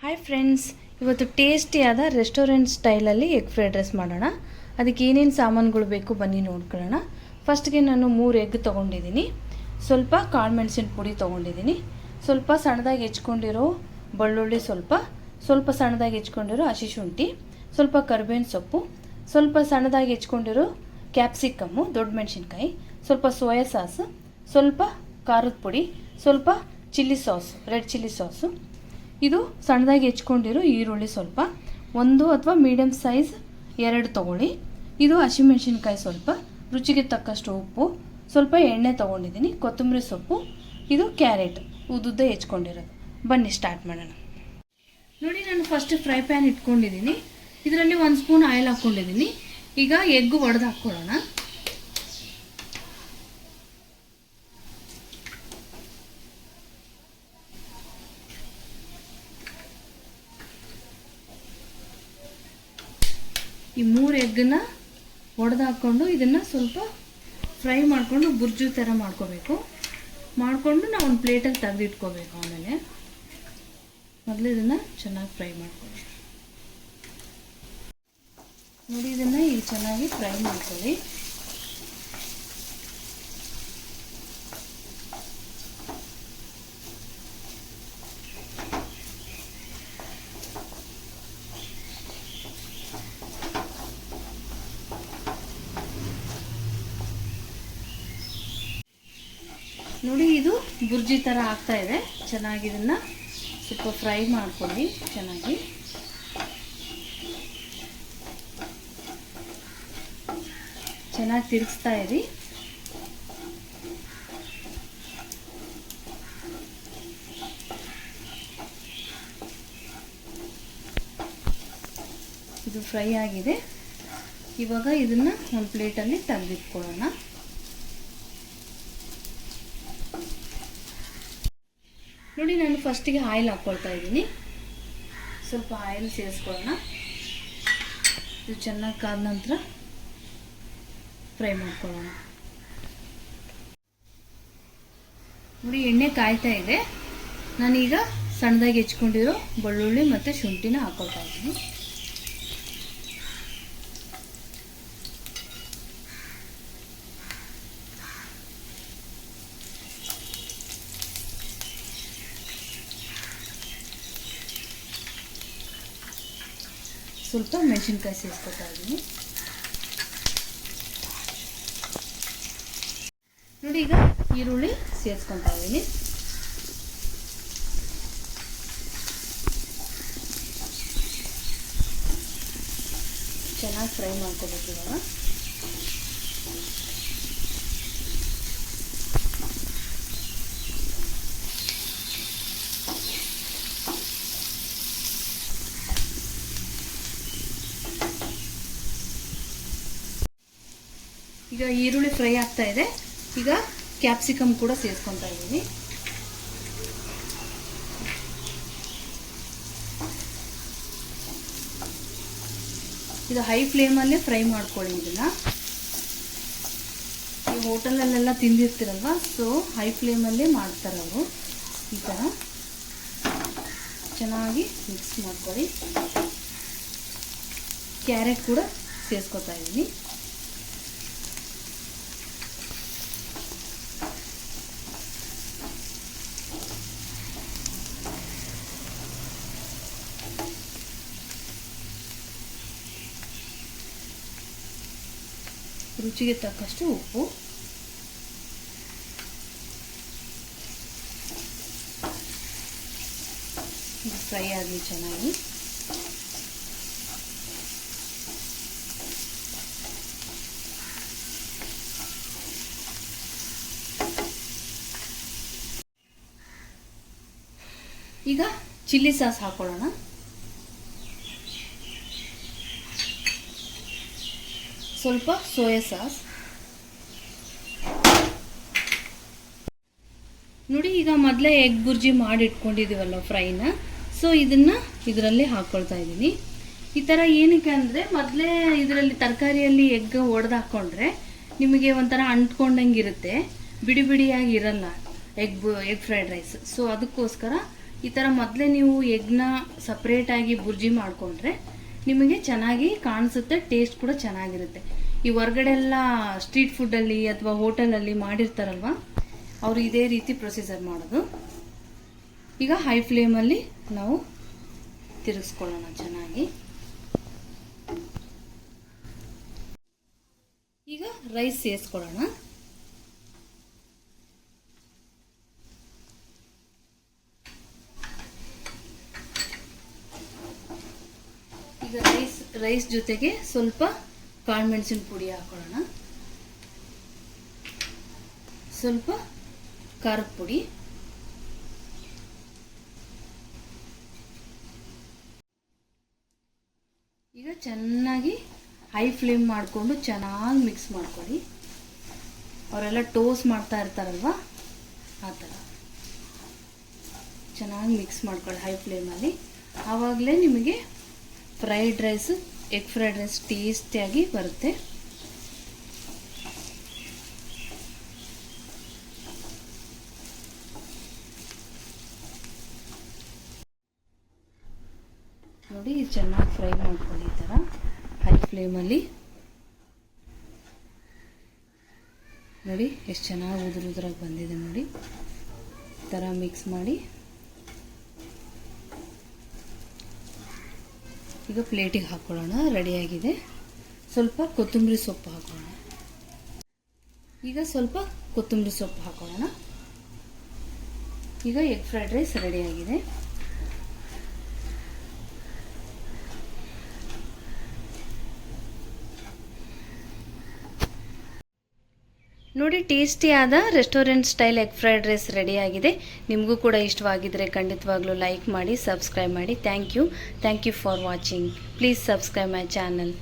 Hi friends ಇವತ್ತು ಟೇಸ್ಟಿಯಾದ restaurant ಸ್ಟೈಲಲ್ಲಿ ಎಗ್ ಫ್ರೈಡ್ ರೈಸ್ ಮಾಡೋಣ. ಅದಕ್ಕೆ ಏನೇನು ಸಾಮಾನುಗಳು ಬೇಕು ಬನ್ನಿ ನೋಡ್ಕೊಳ್ಳೋಣ. ಫಸ್ಟ್ಗೆ ನಾನು ಮೂರು ಎಗ್ ತೊಗೊಂಡಿದ್ದೀನಿ. ಸ್ವಲ್ಪ ಕಾಳು ಮೆಣಸಿನ ಪುಡಿ ತೊಗೊಂಡಿದ್ದೀನಿ. ಸ್ವಲ್ಪ ಸಣ್ಣದಾಗಿ ಹೆಚ್ಕೊಂಡಿರೋ ಬೆಳ್ಳುಳ್ಳಿ ಸ್ವಲ್ಪ ಸ್ವಲ್ಪ ಸಣ್ಣದಾಗಿ ಹೆಚ್ಕೊಂಡಿರೋ ಹಸಿ ಶುಂಠಿ, ಸ್ವಲ್ಪ ಕರಿಬೇವಿನ ಸೊಪ್ಪು, ಸ್ವಲ್ಪ ಸಣ್ಣದಾಗಿ ಹೆಚ್ಕೊಂಡಿರೋ ಕ್ಯಾಪ್ಸಿಕಮ್ಮು ದೊಡ್ಡ ಮೆಣಸಿನ್ಕಾಯಿ, ಸ್ವಲ್ಪ ಸೋಯಾ ಸಾಸ್ ಸ್ವಲ್ಪ ಖಾರದ ಪುಡಿ, ಸ್ವಲ್ಪ chilli sauce red chilli sauce ಇದು ಸಣ್ಣದಾಗಿ ಹೆಚ್ಕೊಂಡಿರೋ ಈರುಳ್ಳಿ ಸ್ವಲ್ಪ. ಒಂದು ಅಥವಾ ಮೀಡಿಯಮ್ ಸೈಜ್ ಎರಡು ತೊಗೊಳ್ಳಿ. ಇದು ಹಸಿಮೆಣ್ಸಿನ್ಕಾಯಿ ಸ್ವಲ್ಪ. ರುಚಿಗೆ ತಕ್ಕಷ್ಟು ಉಪ್ಪು. ಸ್ವಲ್ಪ ಎಣ್ಣೆ ತೊಗೊಂಡಿದ್ದೀನಿ. ಕೊತ್ತಂಬರಿ ಸೊಪ್ಪು. ಇದು ಕ್ಯಾರೆಟ್. ಉದ್ದುದ್ದ ಹೆಚ್ಕೊಂಡಿರೋದು. ಬನ್ನಿ ಸ್ಟಾರ್ಟ್ ಮಾಡೋಣ. ನೋಡಿ ನಾನು ಫಸ್ಟ್ ಫ್ರೈ ಪ್ಯಾನ್ ಇಟ್ಕೊಂಡಿದ್ದೀನಿ. ಇದರಲ್ಲಿ ಒಂದು ಸ್ಪೂನ್ ಆಯಿಲ್ ಹಾಕ್ಕೊಂಡಿದ್ದೀನಿ ಈಗ ಎಗ್ಗು ಒಡೆದು ಹಾಕ್ಕೊಳ್ಳೋಣ. ಈ ಮೂರು ಎಗ್ಗನ್ನ ಹಾಕ್ಕೊಂಡು ಇದನ್ನು ಸ್ವಲ್ಪ ಫ್ರೈ ಮಾಡಿಕೊಂಡು ಬುರ್ಜು ಥರ ಮಾಡ್ಕೋಬೇಕು. ಮಾಡಿಕೊಂಡು ನಾವು ಒಂದು ಪ್ಲೇಟಲ್ಲಿ ತೆಗೆದಿಟ್ಕೋಬೇಕು ಆಮೇಲೆ. ಮೊದಲು ಇದನ್ನು ಚೆನ್ನಾಗಿ ಫ್ರೈ ಮಾಡ್ಕೊಳ್ಳಿ. ನೋಡಿ, ಇದನ್ನು ಇಲ್ಲಿ ಚೆನ್ನಾಗಿ ಫ್ರೈ ಮಾಡ್ಕೊಳ್ಳಿ. ನೋಡಿ, ಇದು ಬುರ್ಜಿ ಥರ ಆಗ್ತಾ ಇದೆ. ಚೆನ್ನಾಗಿ ಇದನ್ನ ಸ್ವಲ್ಪ ಫ್ರೈ ಮಾಡ್ಕೊಳ್ಳಿ, ಚೆನ್ನಾಗಿ. ಚೆನ್ನಾಗಿ ತಿರುಗಿಸ್ತಾ ಇರಿ. ಇದು ಫ್ರೈ ಆಗಿದೆ. ಇವಾಗ ಇದನ್ನ ಒಂದು ಪ್ಲೇಟಲ್ಲಿ ತೆಗೆದಿಟ್ಕೊಳ್ಳೋಣ. ನೋಡಿ, ನಾನು ಫಸ್ಟಿಗೆ ಆಯಿಲ್ ಹಾಕ್ಕೊಳ್ತಾ ಇದ್ದೀನಿ. ಸ್ವಲ್ಪ ಆಯಿಲ್ ಸೇರಿಸ್ಕೊಳ್ಳೋಣ. ಇದು ಚೆನ್ನಾಗಿ ಕಾದ ನಂತರ ಫ್ರೈ ಮಾಡ್ಕೊಳ್ಳೋಣ. ನೋಡಿ, ಎಣ್ಣೆ ಕಾಯ್ತಾ ಇದೆ. ನಾನೀಗ ಸಣ್ಣದಾಗಿ ಹೆಚ್ಕೊಂಡಿರೋ ಬೆಳ್ಳುಳ್ಳಿ ಮತ್ತು ಶುಂಠಿನ ಹಾಕ್ಕೊಳ್ತಾ ಇದ್ದೀನಿ. ಸ್ವಲ್ಪ ಮೆಣಸಿನ್ಕಾಯಿ ಸೇರಿಸ್ಕೊತಾ ಇದ್ದೀನಿ. ನೋಡಿ ಈಗ ಈರುಳ್ಳಿ ಸೇರಿಸ್ಕೊತಾ ಇದ್ದೀನಿ. ಚೆನ್ನಾಗಿ ಫ್ರೈ ಮಾಡ್ಕೋಬೇಕು ಇವಾಗ. ಈಗ ಈರುಳ್ಳಿ ಫ್ರೈ ಆಗ್ತಾ ಇದೆ. ಈಗ ಕ್ಯಾಪ್ಸಿಕಮ್ ಕೂಡ ಸೇರಿಸ್ಕೊತಾ ಇದ್ದೀನಿ. ಇದು ಹೈ ಫ್ಲೇಮಲ್ಲೇ ಫ್ರೈ ಮಾಡ್ಕೊಳ್ಳಿ ಇದನ್ನ. ಈ ಹೋಟೆಲಲ್ಲೆಲ್ಲ ತಿಂದಿರ್ತೀರಲ್ವ, ಸೊ ಹೈ ಫ್ಲೇಮಲ್ಲೇ ಮಾಡ್ತಾರೆ ಅವರು. ಈ ಥರ ಚೆನ್ನಾಗಿ ಮಿಕ್ಸ್ ಮಾಡ್ಕೊಳ್ಳಿ. ಕ್ಯಾರೆಟ್ ಕೂಡ ಸೇರಿಸ್ಕೊತಾ ಇದ್ದೀನಿ. ರುಚಿಗೆ ತಕ್ಕಷ್ಟು ಉಪ್ಪು. ಇದು ಫ್ರೈ ಆಗಲಿ ಚೆನ್ನಾಗಿ. ಈಗ ಚಿಲ್ಲಿ ಸಾಸ್ ಹಾಕೊಳ್ಳೋಣ. ಸ್ವಲ್ಪ ಸೋಯಾ ಸಾಸ್. ನೋಡಿ, ಈಗ ಮೊದಲೇ ಎಗ್ ಬುರ್ಜಿ ಮಾಡಿ ಇಟ್ಕೊಂಡಿದ್ದೀವಲ್ಲ ಫ್ರೈನ. ಸೊ ಇದನ್ನ ಇದರಲ್ಲಿ ಹಾಕ್ಕೊಳ್ತಾ ಇದ್ದೀನಿ ಈ ಥರ ಏನಕ್ಕೆ ಅಂದರೆ, ಮೊದಲೇ ಇದರಲ್ಲಿ ತರಕಾರಿಯಲ್ಲಿ ಎಗ್ ಒಡೆದು ಹಾಕ್ಕೊಂಡ್ರೆ ನಿಮಗೆ ಒಂಥರ ಅಂಟ್ಕೊಂಡಂಗೆ ಇರುತ್ತೆ ಬಿಡಿ ಬಿಡಿಯಾಗಿ ಇರಲ್ಲ egg egg fried rice. So ಅದಕ್ಕೋಸ್ಕರ ಈ ಥರ ಮೊದಲೇ ನೀವು ಎಗ್ನ ಸಪ್ರೇಟಾಗಿ ಬುರ್ಜಿ ಮಾಡಿಕೊಂಡ್ರೆ ನಿಮಗೆ ಚೆನ್ನಾಗಿ ಕಾಣಿಸುತ್ತೆ ಟೇಸ್ಟ್ ಕೂಡ ಚೆನ್ನಾಗಿರುತ್ತೆ. ಈ ಹೊರಗಡೆ ಎಲ್ಲ ಸ್ಟ್ರೀಟ್ ಫುಡ್ಡಲ್ಲಿ ಅಥವಾ ಹೋಟೆಲಲ್ಲಿ ಮಾಡಿರ್ತಾರಲ್ವ, ಅವರು ಇದೇ ರೀತಿ ಪ್ರೊಸೀಜರ್ ಮಾಡೋದು. ಈಗ ಹೈ ಫ್ಲೇಮಲ್ಲಿ ನಾವು ತಿರುಗಿಸ್ಕೊಳ್ಳೋಣ ಚೆನ್ನಾಗಿ. ಈಗ ರೈಸ್ ಸೇರಿಸ್ಕೊಳ್ಳೋಣ. ಈಗ ರೈಸ್ ರೈಸ್ ಜೊತೆಗೆ ಸ್ವಲ್ಪ ಕಾಳುಮೆಣಸಿನ ಪುಡಿ ಹಾಕೊಳ್ಳೋಣ. ಸ್ವಲ್ಪ ಖಾರದ ಪುಡಿ. ಈಗ ಚೆನ್ನಾಗಿ ಹೈ ಫ್ಲೇಮ್ ಮಾಡಿಕೊಂಡು ಚೆನ್ನಾಗಿ ಮಿಕ್ಸ್ ಮಾಡ್ಕೊಳ್ಳಿ. ಅವರೆಲ್ಲ ಟೋಸ್ ಮಾಡ್ತಾ ಇರ್ತಾರಲ್ವ? ಆ ಥರ. ಚೆನ್ನಾಗಿ ಮಿಕ್ಸ್ ಮಾಡ್ಕೊಳ್ಳಿ ಹೈ ಫ್ಲೇಮಲ್ಲಿ ಆವಾಗಲೇ ನಿಮಗೆ fried rice, egg fried rice ಟೇಸ್ಟಿಯಾಗಿ ಬರುತ್ತೆ. ನೋಡಿ ಚೆನ್ನಾಗಿ ಫ್ರೈ ಮಾಡ್ಕೊಳ್ಳಿ ಈ ಥರ ಹೈ ಫ್ಲೇಮಲ್ಲಿ. ನೋಡಿ, ಎಷ್ಟು ಚೆನ್ನಾಗಿ ಉದುರು ಉದುರಾಗಿ ಬಂದಿದೆ ನೋಡಿ. ಈ ಥರ ಮಿಕ್ಸ್ ಮಾಡಿ. ಈಗ ಪ್ಲೇಟಿಗೆ ಹಾಕ್ಕೊಳ್ಳೋಣ ರೆಡಿಯಾಗಿದೆ ಸ್ವಲ್ಪ ಕೊತ್ತಂಬರಿ ಸೊಪ್ಪು ಹಾಕೋಣ ಈಗ ಸ್ವಲ್ಪ ಕೊತ್ತಂಬರಿ ಸೊಪ್ಪು ಹಾಕೊಳ್ಳೋಣ. ಈಗ ಎಗ್ ಫ್ರೈಡ್ ರೈಸ್ ರೆಡಿಯಾಗಿದೆ ನೋಡಿ ಟೇಸ್ಟಿಯಾದ restaurant style egg fried rice ರೆಡಿಯಾಗಿದೆ ನಿಮಗೂ ಕೂಡ ಇಷ್ಟವಾಗಿದ್ದರೆ ಖಂಡಿತವಾಗ್ಲೂ ಲೈಕ್ ಮಾಡಿ ಸಬ್ಸ್ಕ್ರೈಬ್ ಮಾಡಿ. Thank you thank you for watching please subscribe my channel